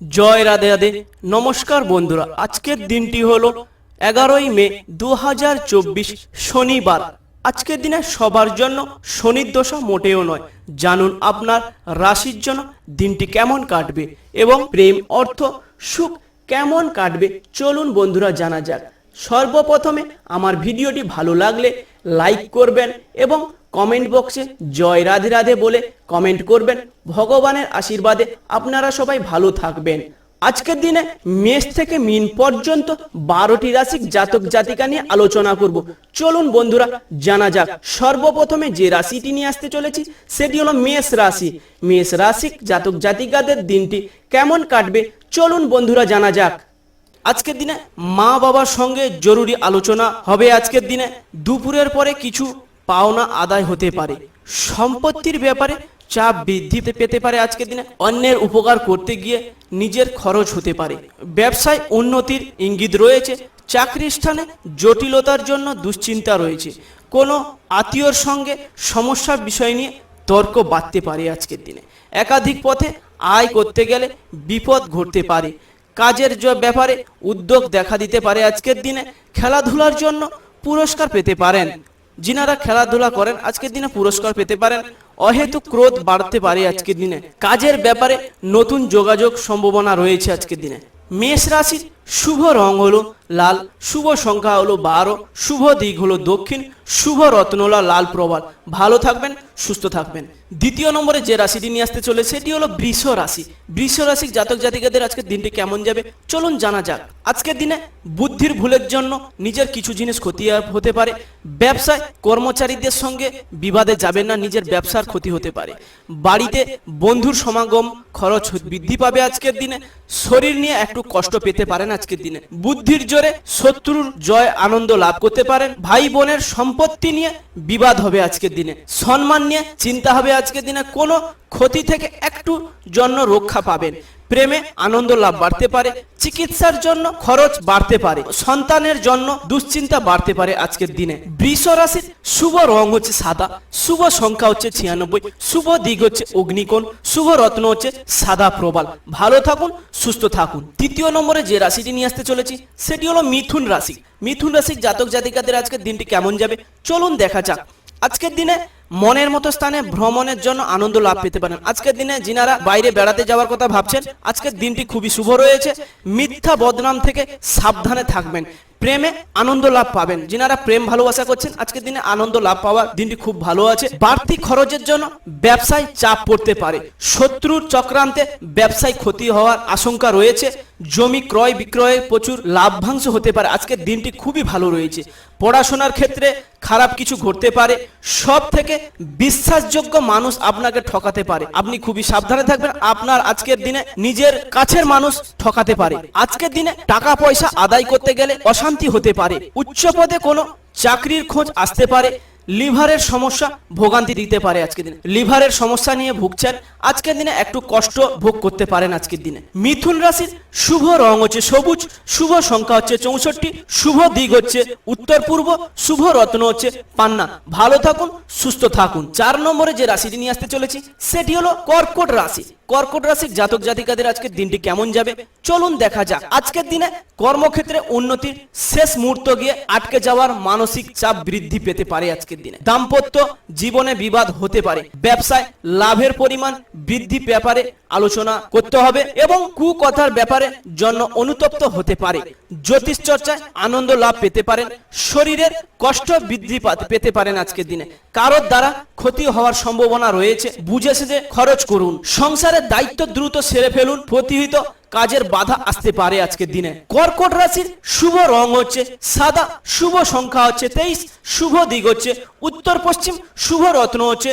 জয় রাধে রাধে। নমস্কার বন্ধুরা, আজকের দিনটি হলো এগারোই মে দু হাজার চব্বিশ শনিবার। আজকের দিনে সবার জন্য শনির দশা মোটেও নয়। জানুন আপনার রাশির জন্য দিনটি কেমন কাটবে এবং প্রেম, অর্থ, সুখ কেমন কাটবে। চলুন বন্ধুরা, জানা যাক। সর্বপ্রথমে আমার ভিডিওটি ভালো লাগলে লাইক করবেন এবং কমেন্ট বক্সে জয় রাধে রাধে বলে কমেন্ট করবেন। ভগবানের আশীর্বাদে আপনারা সবাই ভালো থাকবেন। আজকের দিনে মেষ থেকে মিন পর্যন্ত বারোটি রাশি জাতক জাতিকা নিয়ে আলোচনা করব। চলুন বন্ধুরা, জানা যাক, সর্বপ্রথমে যে রাশিটি নিয়ে আসতে চলেছি, সেটি হলো মেষ রাশি। মেষ রাশি জাতক জাতিকাদের দিনটি কেমন কাটবে? চলুন বন্ধুরা, জানা যাক। আজকের দিনে মা বাবার সঙ্গে জরুরি আলোচনা হবে আজকের দিনে। দুপুরের পরে কিছু পাওনা আদায় হতে পারে। সম্পত্তির ব্যাপারে চাপ বৃদ্ধি পেতে পারে আজকের দিনে। অন্যের উপকার করতে গিয়ে নিজের খরচ হতে পারে। ব্যবসায় উন্নতির ইঙ্গিত রয়েছে। চাকরি স্থানে জটিলতার জন্য দুশ্চিন্তা রয়েছে। কোনো আত্মীয়র সঙ্গে সমস্যার বিষয় নিয়ে তর্ক বাড়তে পারে আজকের দিনে। একাধিক পথে আয় করতে গেলে বিপদ ঘটতে পারে। কাজের জ- ব্যাপারে উদ্যোগ দেখা দিতে পারে আজকের দিনে, খেলাধুলার জন্য পুরস্কার পেতে পারেন। যিনারা খেলাধুলা করেন, আজকের দিনে পুরস্কার পেতে পারেন। অহেতু ক্রোধ বাড়তে পারে আজকের দিনে। কাজের ব্যাপারে নতুন যোগাযোগ সম্ভাবনা রয়েছে আজকের দিনে। মেষ রাশির শুভ রং হলো লাল, শুভ সংখ্যা হলো বারো, শুভ দিক হলো দক্ষিণ, শুভ রত্ন হলো লাল প্রবাল। ভালো থাকবেন, সুস্থ থাকবেন। দ্বিতীয় নম্বরে যে রাশিটি নিয়ে আসতে চলে সেটি হলো বৃষ রাশি। বৃষ রাশির জাতক জাতিকাদের আজকের দিনটি কেমন যাবে, চলুন জানা যাক। আজকের দিনে বুদ্ধির ভুলের জন্য নিজের কিছু জিনিস ক্ষতি হতে পারে। ব্যবসায় কর্মচারীদের সঙ্গে বিবাদে যাবেন না, নিজের ব্যবসার ক্ষতি হতে পারে। বাড়িতে বন্ধুর সমাগম খরচ বৃদ্ধি পাবে আজকের দিনে। শরীর নিয়ে একটু কষ্ট পেতে পারেন আজকের দিনে। বুদ্ধির জোরে শত্রুর জয়, আনন্দ লাভ করতে পারেন। ভাই বোনের সম্পত্তি নিয়ে বিবাদ হবে আজকের দিনে। সম্মান নিয়ে চিন্তা হবে আজকের দিনে কোনো ক্ষতি থেকে একটু জন্য রক্ষা পাবেন। প্রেমে আনন্দ লাভ বাড়তে পারে, চিকিৎসার জন্য খরচ বাড়তে পারে, সন্তানের জন্য দুশ্চিন্তা বাড়তে পারে আজকের দিনে। বৃষ রাশির শুভ রং হচ্ছে সাদা, শুভ সংখ্যা হচ্ছে ছিয়ানব্বই, শুভ দিক হচ্ছে অগ্নিকোণ, শুভ রত্ন হচ্ছে সাদা প্রবাল। ভালো থাকুন, সুস্থ থাকুন। তৃতীয় নম্বরে যে রাশিটি নিয়ে আসতে চলেছি, সেটি হলো মিথুন রাশি। মিথুন রাশির জাতক জাতিকাদের আজকের দিনটি কেমন যাবে? চলুন দেখা যাক। আজকের দিনে মনের মতো স্থানে ভ্রমণের জন্য আনন্দ লাভ পেতে পারেন। আজকের দিনে যিনারা বাইরে বেড়াতে যাওয়ার কথা ভাবছেন, আজকের দিনটি খুবই শুভ রয়েছে। মিথ্যা বদনাম থেকে সাবধানে থাকবেন, প্রেমে আনন্দ লাভ পাবেন। যিনারা প্রেম ভালোবাসা করছেন, আজকের দিনে আনন্দ লাভ পাওয়ার দিনটি খুব ভালো আছে। বাড়তি খরচের জন্য ব্যবসায় চাপ পড়তে পারে। শত্রুর চক্রান্তে ব্যবসায় ক্ষতি হওয়ার আশঙ্কা রয়েছে। জমি ক্রয় বিক্রয়ে প্রচুর লাভ্যাংশ হতে পারে। আজকের দিনটি খুবই ভালো রয়েছে। পড়াশোনার ক্ষেত্রে খারাপ কিছু ঘটতে পারে। সব থেকে বিশ্বাসযোগ্য মানুষ আপনাকে ঠকাতে পারে। আপনি খুবই সাবধানে থাকবেন। আপনার আজকের দিনে নিজের কাছের মানুষ ঠকাতে পারে। আজকের দিনে টাকা পয়সা আদায় করতে গেলে অশান্তি হতে পারে। উচ্চ পদে কোনো চাকরির খোঁজ আসতে পারে। লিভারের সমস্যা ভোগান্তি দিতে পারে আজকের দিনে। লিভারের সমস্যা নিয়ে ভুগছেন, আজকের দিনে একটু কষ্ট ভোগ করতে পারেন আজকের দিনে। মিথুন রাশির শুভ রং হচ্ছে সবুজ, শুভ সংখ্যা হচ্ছে চৌষট্টি, শুভ দিক হচ্ছে উত্তর পূর্ব, শুভ রত্ন হচ্ছে পান্না। ভালো থাকুন, সুস্থ থাকুন। চার নম্বরে যে রাশিটি নিয়ে আসতে চলেছি, সেটি হলো কর্কট রাশি। কর্কট রাশির জাতক জাতিকাদের আজকের দিনটি কেমন যাবে? চলুন দেখা যাক। আজকের দিনে কর্মক্ষেত্রে উন্নতির শেষ মুহূর্ত গিয়ে আটকে যাওয়ার মানসিক চাপ বৃদ্ধি পেতে পারে আজকের দিনে। দাম্পত্য জীবনে বিবাদ হতে পারে। ব্যবসায় লাভের পরিমাণ বৃদ্ধি ব্যাপারে আলোচনা করতে হবে এবং কুকথার ব্যাপারে জন্য অনুতপ্ত হতে পারে। জ্যোতিষ চর্চায় আনন্দ লাভ পেতে পারেন। শরীরের কষ্ট বৃদ্ধি পাতে- পারেন আজকের দিনে। কারোর দ্বারা ক্ষতি হওয়ার সম্ভাবনা রয়েছে। বুঝে সেজে খরচ করুন। সংসারের দায়িত্ব দ্রুত সেরে ফেলুন, প্রতিহিত কাজের বাধা আসতে পারে আজকের দিনে। কর্কট রাশির শুভ রং হচ্ছে সাদা, শুভ সংখ্যা হচ্ছে তেইশ, শুভ দিক হচ্ছে উত্তর পশ্চিম, শুভ রত্ন হচ্ছে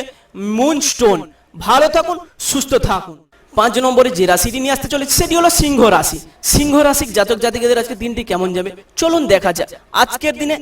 মুন স্টোন ভালো থাকুন, সুস্থ থাকুন। পাঁচ নম্বরে যে রাশিটি নিয়ে আসতে চলেছে, সেটি হলো সিংহ রাশি। সিংহ রাশির জাতক জাতিকাদের আজকে দিনটি কেমন যাবে? চলুন দেখা যাক। আজকের দিনে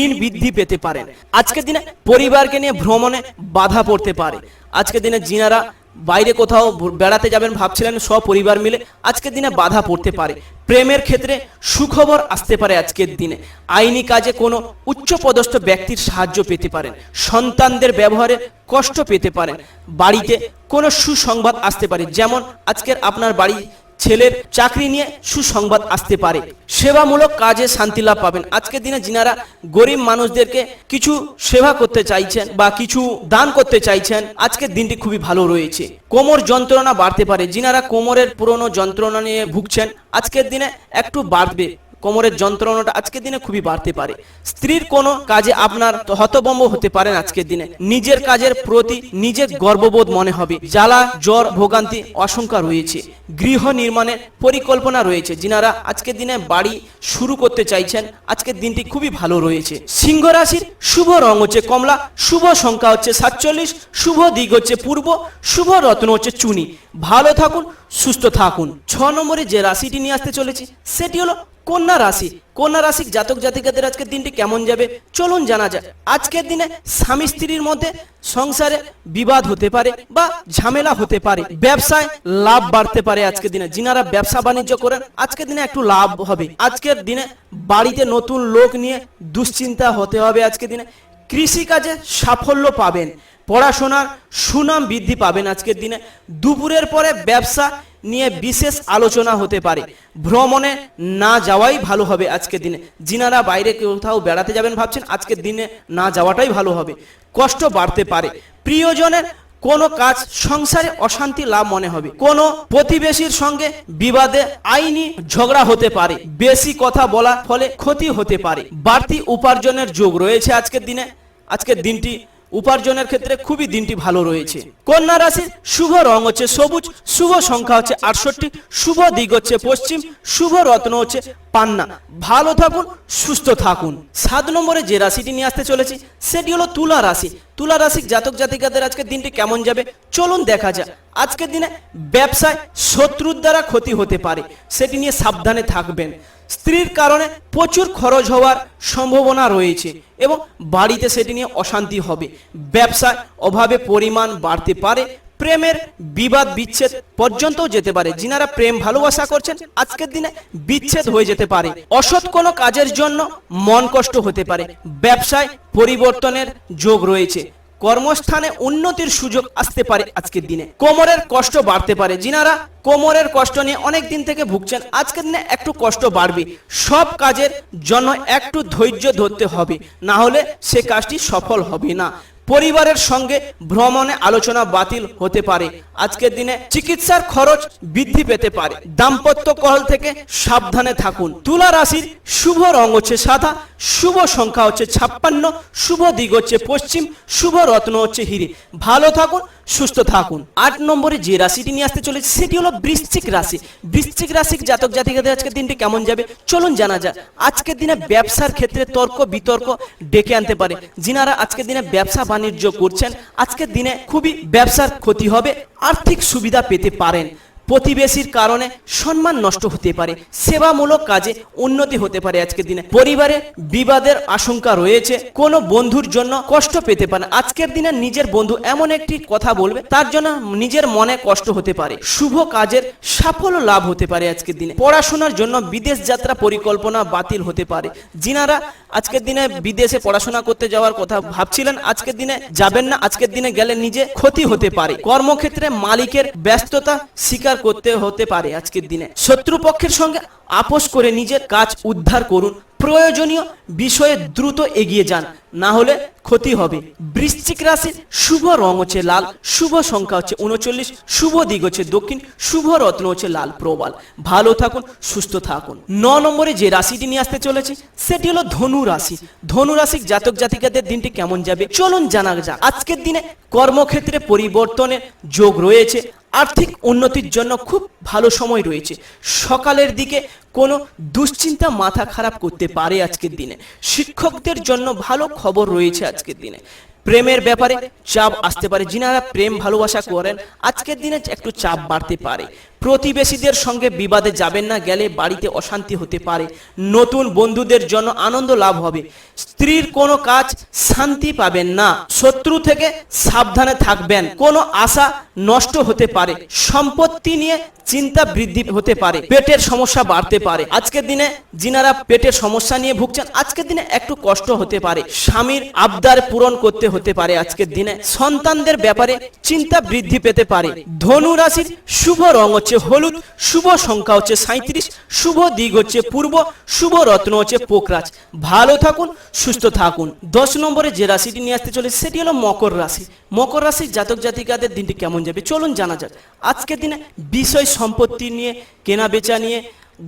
ঋণ বৃদ্ধি পেতে পারেন আজকের দিনে পরিবারকে নিয়ে ভ্রমণে বাধা পড়তে পারে। আজকের দিনে যিনারা বাইরে কোথাও বেড়াতে যাবেন ভাবছিলেন সপরিবার মিলে আজকের দিনে বাধা পড়তে পারে। প্রেমের ক্ষেত্রে সুখবর আসতে পারে আজকের দিনে। আইনি কাজে কোনো উচ্চপদস্থ ব্যক্তির সাহায্য পেতে পারেন। সন্তানদের ব্যবহারে কষ্ট পেতে পারেন। বাড়িতে কোনো সুসংবাদ আসতে পারে। যেমন আজকের আপনার বাড়ি ছেলের চাকরি নিয়ে সুসংবাদ আসতে পারে। সেবামূলক কাজে শান্তি লাভ পাবেন। আজকের দিনে যিনারা গরিব মানুষদেরকে কিছু সেবা করতে চাইছেন বা কিছু দান করতে চাইছেন, আজকের দিনটি খুবই ভালো রয়েছে। কোমর যন্ত্রণা বাড়তে পারে। যিনারা কোমরের পুরনো যন্ত্রণা নিয়ে ভুগছেন, আজকের দিনে একটু বাড়বে। কোমরের যন্ত্রণাটা আজকের দিনে খুবই বাড়তে পারে। স্ত্রীর কোনো কাজে আপনার হতবম্ব হতে পারেন আজকের দিনে। নিজের কাজের প্রতি নিজের গর্ববোধ মনে হবে। জ্বালা, জ্বর, ভোগান্তি আশঙ্কা রয়েছে। গৃহ নির্মাণের পরিকল্পনা রয়েছে। যিনারা আজকের দিনে বাড়ি শুরু করতে চাইছেন, আজকের দিনটি খুবই ভালো রয়েছে। সিংহ রাশির শুভ রং হচ্ছে কমলা, শুভ সংখ্যা হচ্ছে সাতচল্লিশ, শুভ দিক হচ্ছে পূর্ব, শুভ রত্ন হচ্ছে চুনি। ভালো থাকুন, সুস্থ থাকুন। ছ নম্বরে যে রাশিটি নিয়ে আসতে চলেছি, সেটি হলো কন্যা রাশি, কন্যা রাশির জাতক জাতিকাদের আজকের দিনটি কেমন যাবে? চলুন জানা যাক। আজকের দিনে স্বামী স্ত্রীর মধ্যে সংসারে বিবাদ হতে পারে বা ঝামেলা হতে পারে, ব্যবসায় লাভ বাড়তে পারে আজকের দিনে। যিনারা ব্যবসা বাণিজ্য করেন, আজকের দিনে একটু লাভ হবে। আজকের দিনে বাড়িতে নতুন লোক নিয়ে দুশ্চিন্তা হতে হবে আজকের দিনে। কৃষিকাজে সাফল্য পাবেন। পড়াশোনার সুনাম বৃদ্ধি পাবেন আজকের দিনে। দুপুরের পরে ব্যবসা নিয়ে বিশেষ আলোচনা হতে পারে। ভ্রমণে না যাওয়াই ভালো হবে আজকের দিনে। যিনারা বাইরে কোথাও বেড়াতে যাবেন ভাবছেন, আজকের দিনে না যাওয়াটাই ভালো হবে। কষ্ট বাড়তে পারে। প্রিয়জনের কোনো কাজ সংসারে অশান্তি লাভ মনে হবে। কোনো প্রতিবেশীর সঙ্গে বিবাদে আইনি ঝগড়া হতে পারে। বেশি কথা বলার ফলে ক্ষতি হতে পারে। বাড়তি উপার্জনের যোগ রয়েছে আজকের দিনে। আজকের দিনটি উপার্জনের ক্ষেত্রে খুবই দিনটি ভালো রয়েছে। কন্যা রাশির শুভ রং হচ্ছে সবুজ, শুভ সংখ্যা হচ্ছে আটষট্টি, শুভ দিক হচ্ছে পশ্চিম, শুভ রত্ন হচ্ছে পান্না। ভালো থাকুন, সুস্থ থাকুন। সাত নম্বরে যে রাশিটি নিয়ে আসতে চলেছি, সেটি হলো তুলা রাশি। তুলা রাশির জাতক জাতিকাদের আজকের দিনটি কেমন যাবে? চলুন দেখা যাক। আজকের দিনে ব্যবসায় শত্রুর দ্বারা ক্ষতি হতে পারে। সেটি নিয়ে সাবধানে থাকবেন। স্ত্রীর কারণে প্রচুর খরচ হওয়ার সম্ভাবনা রয়েছে এবং বাড়িতে সেটি নিয়ে অশান্তি হবে। ব্যবসায় অভাবে পরিমাণ বাড়তে পারে, প্রেমের বিবাদ বিচ্ছেদ পর্যন্তও যেতে পারে। যিনারা প্রেম ভালোবাসা করছেন, আজকের দিনে বিচ্ছেদ হয়ে যেতে পারে। অসৎ কোনো কাজের জন্য মন কষ্ট হতে পারে। ব্যবসায় পরিবর্তনের যোগ রয়েছে। কর্মস্থানে উন্নতির সুযোগ আসতে পারে আজকের দিনে। কোমরের কষ্ট বাড়তে পারে। যিনারা কোমরের কষ্ট নিয়ে অনেক দিন থেকে ভুগছেন, আজকের দিনে একটু কষ্ট বাড়বে। সব কাজের জন্য একটু ধৈর্য ধরতে হবে। না হলে সে কাজটি সফল হবে না। পরিবারের সঙ্গে ভ্রমণে আলোচনা বাতিল হতে পারে। আজকের দিনে চিকিৎসার খরচ বৃদ্ধি পেতে পারে। দাম্পত্য কল থেকে সাবধানে থাকুন। তুলা রাশির শুভ রং হচ্ছে সাদা, শুভ সংখ্যা হচ্ছে ছাপ্পান্ন, শুভ দিক হচ্ছে পশ্চিম, শুভ রত্ন হচ্ছে হিরে। ভালো থাকুন সুস্থ থাকুন। আট নম্বরে যে রাশিটি নিয়ে আসতে চলেছে, সেটি হলো বৃশ্চিক রাশি। বৃশ্চিক রাশির জাতক জাতিকাদের আজকের দিনটি কেমন যাবে? চলুন জানা যাক। আজকের দিনে ব্যবসার ক্ষেত্রে তর্ক, বিতর্ক ডেকে আনতে পারে। যিনারা আজকের দিনে ব্যবসা বাণিজ্য করছেন, আজকের দিনে খুবই ব্যবসার ক্ষতি হবে, আর্থিক সুবিধা পেতে পারেন। প্রতিবেশীর কারণে সম্মান নষ্ট হতে পারে, সেবামূলক কাজে উন্নতি হতে পারে আজকের দিনে। পরিবারে বিবাদের আশঙ্কা রয়েছে, কোনো বন্ধুর জন্য কষ্ট পেতে পারে আজকের দিনে নিজের বন্ধু এমন একটি কথা বলবে, তার জন্য নিজের মনে কষ্ট হতে পারে, শুভ কাজের সাফল্য লাভ হতে পারে আজকের দিনে। পড়াশোনার জন্য বিদেশ যাত্রা পরিকল্পনা বাতিল হতে পারে। যিনারা আজকের দিনে বিদেশে পড়াশোনা করতে যাওয়ার কথা ভাবছিলেন, আজকের দিনে যাবেন না, আজকের দিনে গেলে নিজে ক্ষতি হতে পারে। কর্মক্ষেত্রে মালিকের ব্যস্ততা স্বীকার করতে হতে পারে আজকের দিনে। শত্রুপক্ষের সঙ্গে আপোষ করে নিজের কাজ উদ্ধার করুন। প্রয়োজনীয় বিষয়ে দ্রুত এগিয়ে যান, না হলে ক্ষতি হবে। বৃশ্চিক রাশির শুভ রং হচ্ছে লাল, শুভ সংখ্যা হচ্ছে উনচল্লিশ, শুভ দিক হচ্ছে দক্ষিণ, শুভ রত্ন হচ্ছে লাল প্রবাল। ভালো থাকুন, সুস্থ থাকুন। ন নম্বরে যে রাশিটি নিয়ে আসতে চলেছে, সেটি হলো ধনু রাশি। ধনু রাশির জাতক জাতিকাদের দিনটি কেমন যাবে? চলুন জানা যাক। আজকের দিনে কর্মক্ষেত্রে পরিবর্তনের যোগ রয়েছে। আর্থিক উন্নতির জন্য খুব ভালো সময় রয়েছে। সকালের দিকে কোনো দুশ্চিন্তা মাথা খারাপ করতে পারে আজকের দিনে। শিক্ষকদের জন্য ভালো খবর রয়েছে আজকের দিনে। প্রেমের ব্যাপারে চাপ আসতে পারে, যিনারা প্রেম ভালোবাসা করেন, আজকের দিনে একটু চাপ বাড়তে পারে। প্রতিবেশীদের সঙ্গে বিবাদে যাবেন না, গেলে বাড়িতে অশান্তি হতে পারে। নতুন বন্ধুদের জন্য আনন্দ লাভ হবে। স্ত্রীর কোনো কাজ শান্তি পাবেন না। শত্রু থেকে সাবধানে থাকবেন। কোনো আশা নষ্ট হতে পারে। সম্পত্তি নিয়ে চিন্তা বৃদ্ধি হতে পারে, পেটের সমস্যা বাড়তে পারে। আজকের দিনে যিনারা পেটের সমস্যা নিয়ে ভুগছেন, আজকের দিনে একটু কষ্ট হতে পারে। স্বামীর আবদার পূরণ করতে হতে পারে আজকের দিনে। সন্তানদের ব্যাপারে চিন্তা বৃদ্ধি পেতে পারে। ধনু রাশির শুভ রং হচ্ছে হলুদ, শুভ সংখ্যা হচ্ছে সাঁত্রিশ শুভ দিক হচ্ছে পূর্ব, শুভ রত্ন হচ্ছে পোকরাজ। ভালো থাকুন, সুস্থ থাকুন। দশ নম্বরে যে রাশিটি নিয়ে আসতে চলে সেটি হলো মকর রাশি। মকর রাশির জাতক জাতিকাদের দিনটি কেমন যাবে? চলুন জানা যাক। আজকের দিনে বিষয় সম্পত্তি নিয়ে কেনা বেচা নিয়ে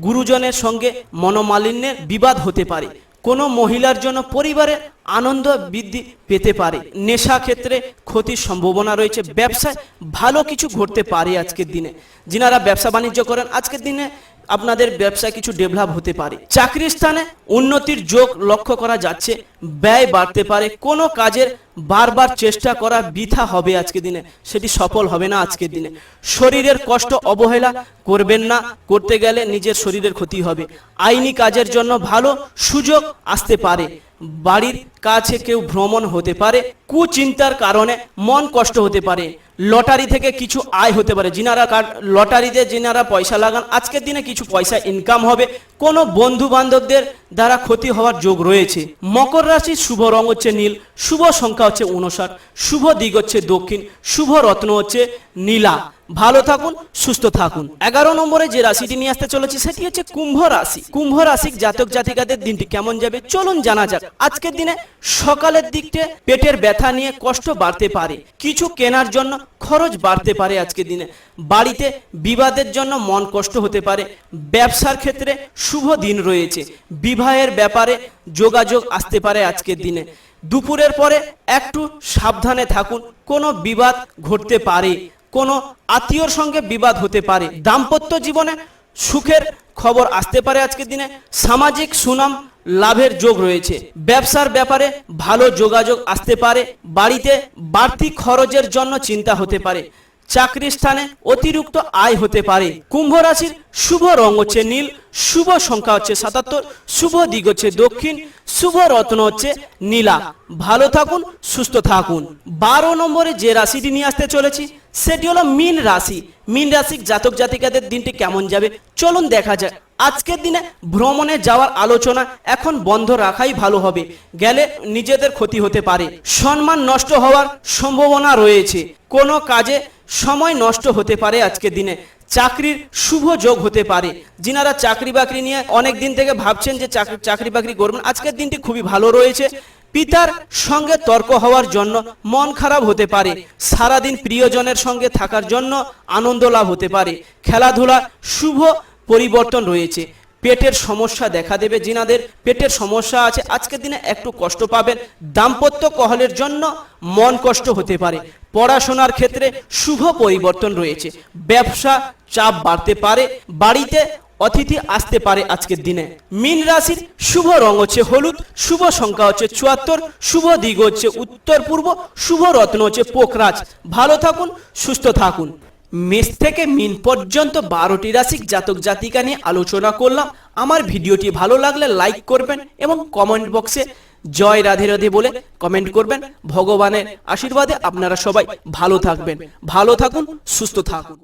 গুরুজনের সঙ্গে মনোমালিন্যের বিবাদ হতে পারে। কোনো মহিলার জন্য পরিবারে আনন্দ বৃদ্ধি পেতে পারে। নেশা ক্ষেত্রে ক্ষতির সম্ভাবনা রয়েছে। ব্যবসায় ভালো কিছু ঘটতে পারে আজকের দিনে। যিনারা ব্যবসা বাণিজ্য করেন, আজকের দিনে আপনাদের ব্যবসায় কিছু ডেভেলপ হতে পারে। চাকরির স্থানে উন্নতির যোগ লক্ষ্য করা যাচ্ছে। ব্যয় বাড়তে পারে। কোনো কাজের বারবার চেষ্টা করা বৃথা হবে আজকের দিনে। সেটি সফল হবে না আজকের দিনে। শরীরের কষ্ট অবহেলা করবেন না, করতে গেলে নিজের শরীরের ক্ষতি হবে। আইনি কাজের জন্য ভালো সুযোগ আসতে পারে। বাড়ির কাছে কেউ ভ্রমণ হতে পারে, কুচিন্তার কারণে মন কষ্ট হতে পারে। লটারি থেকে কিছু আয় হতে পারে। যিনারা লটারিতে যিনারা পয়সা লাগান, আজকের দিনে কিছু পয়সা ইনকাম হবে। কোনো বন্ধু বান্ধবদের দ্বারা ক্ষতি হওয়ার যোগ রয়েছে। মকর রাশির শুভ রং হচ্ছে নীল, শুভ সংখ্যা হচ্ছে উনষাট শুভ দিক হচ্ছে দক্ষিণ, শুভ রত্ন হচ্ছে নীলা। ভালো থাকুন, সুস্থ থাকুন। এগারো নম্বরে যে রাশিটি নিয়ে আসতে চলেছে সেটি হচ্ছে কুম্ভ রাশি। কুম্ভ রাশির জাতক জাতিকাদের দিনটি কেমন যাবে চলুন জানা যাক। আজকের দিনে সকালের দিকতে পেটের ব্যথা নিয়ে কষ্ট বাড়তে পারে। কিছু কেনার জন্য খরচ বাড়তে পারে আজকের দিনে। বাড়িতে বিবাদের জন্য মন কষ্ট হতে পারে। ব্যবসার ক্ষেত্রে শুভ দিন রয়েছে। বিবাহের ব্যাপারে যোগাযোগ আসতে পারে আজকের দিনে। দুপুরের পরে একটু সাবধানে থাকুন, কোনো বিবাদ ঘটতে পারে। কোনো আত্মীয়র সঙ্গে বিবাদ হতে পারে। দাম্পত্য জীবনে সুখের খবর আসতে পারে আজকের দিনে। সামাজিক সুনাম লাভের যোগ রয়েছে। ব্যবসার ব্যাপারে ভালো যোগাযোগ আসতে পারে। বাড়িতে বাড়তি খরচের জন্য চিন্তা হতে পারে। চাকরির স্থানে অতিরিক্ত আয় হতে পারে। কুম্ভ রাশির শুভ রং হচ্ছে নীল, শুভ সংখ্যা হচ্ছে সাতাত্তর, শুভ দিক হচ্ছে দক্ষিণ, শুভ রত্ন হচ্ছে নীলা। ভালো থাকুন, সুস্থ থাকুন। বারো নম্বরে যে রাশিটি নিয়ে আসতে চলেছি, সেটি হলো মিন রাশি। মিন রাশির জাতক জাতিকাদের দিনটি কেমন যাবে? চলুন দেখা যাক। আজকের দিনে ভ্রমণে যাওয়ার আলোচনা এখন বন্ধ রাখাই ভালো হবে। গেলে নিজেদের ক্ষতি হতে পারে। সম্মান নষ্ট হওয়ার সম্ভাবনা রয়েছে। কোনো কাজে সময় নষ্ট হতে পারে আজকের দিনে। চাকরির শুভ যোগ হতে পারে। যিনারা চাকরি বাকরি নিয়ে অনেক দিন থেকে ভাবছেন যে চাকরি চাকরি বাকরি করবেন, আজকের দিনটি খুবই ভালো রয়েছে। পিতার সঙ্গে তর্ক হওয়ার জন্য মন খারাপ হতে পারে। সারাদিন প্রিয়জনের সঙ্গে থাকার জন্য আনন্দ লাভ হতে পারে। খেলাধুলা শুভ পরিবর্তন রয়েছে। পেটের সমস্যা দেখা দেবে যিনাদের পেটের সমস্যা আছে আজকের দিনে একটু কষ্ট পাবেন, দাম্পত্য কহলের জন্য মন কষ্ট হতে পারে, পড়াশোনার ক্ষেত্রে শুভ পরিবর্তন রয়েছে, ব্যবসা চাপ বাড়তে পারে, বাড়িতে অতিথি আসতে পারে আজকের দিনে, মীন রাশির শুভ রং হচ্ছে হলুদ, শুভ সংখ্যা হচ্ছে চুয়াত্তর, শুভ দিগ হচ্ছে উত্তর পূর্ব, শুভ রত্ন হচ্ছে পোকরাজ, ভালো থাকুন, সুস্থ থাকুন। মেষ থেকে মিন পর্যন্ত বারোটি রাশিক জাতক জাতিকা নিয়ে আলোচনা করলাম। আমার ভিডিওটি ভালো লাগলে লাইক করবেন এবং কমেন্ট বক্সে জয় রাধে রাধে বলে কমেন্ট করবেন। ভগবানের আশীর্বাদে আপনারা সবাই ভালো থাকবেন। ভালো থাকুন, সুস্থ থাকুন।